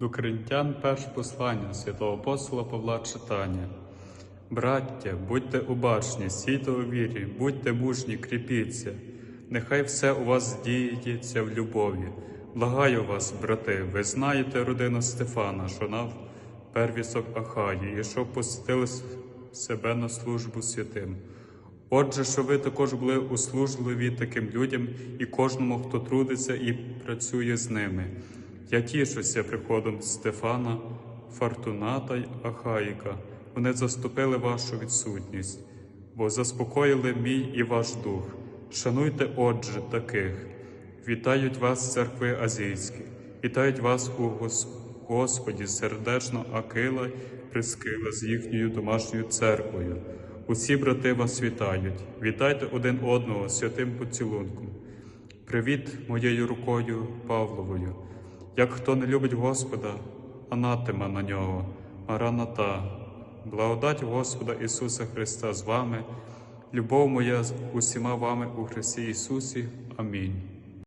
До Коринтян перше послання святого апостола Павла читання. Браття, будьте обачні, стійте у вірі, будьте мужні, кріпіться. Нехай все у вас діється в любові. Благаю вас, брати, ви знаєте родину Стефана, що нав первісок Ахаї, і що посвятили себе на службу святим. Отже, що ви також були услужливі таким людям і кожному, хто трудиться і працює з ними. Я тішуся приходом Стефана, Фортуната й Ахаїка. Вони заступили вашу відсутність, бо заспокоїли мій і ваш дух. Шануйте, отже, таких. Вітають вас церкви азійські, вітають вас у Господі сердечно Акила Прискила з їхньою домашньою церквою. Усі брати вас вітають. Вітайте один одного святим поцілунком. Привіт моєю рукою Павловою. Як хто не любить Господа, анатема на нього, мараната. Благодать Господа Ісуса Христа з вами, любов моя усіма вами у Христі Ісусі. Амінь.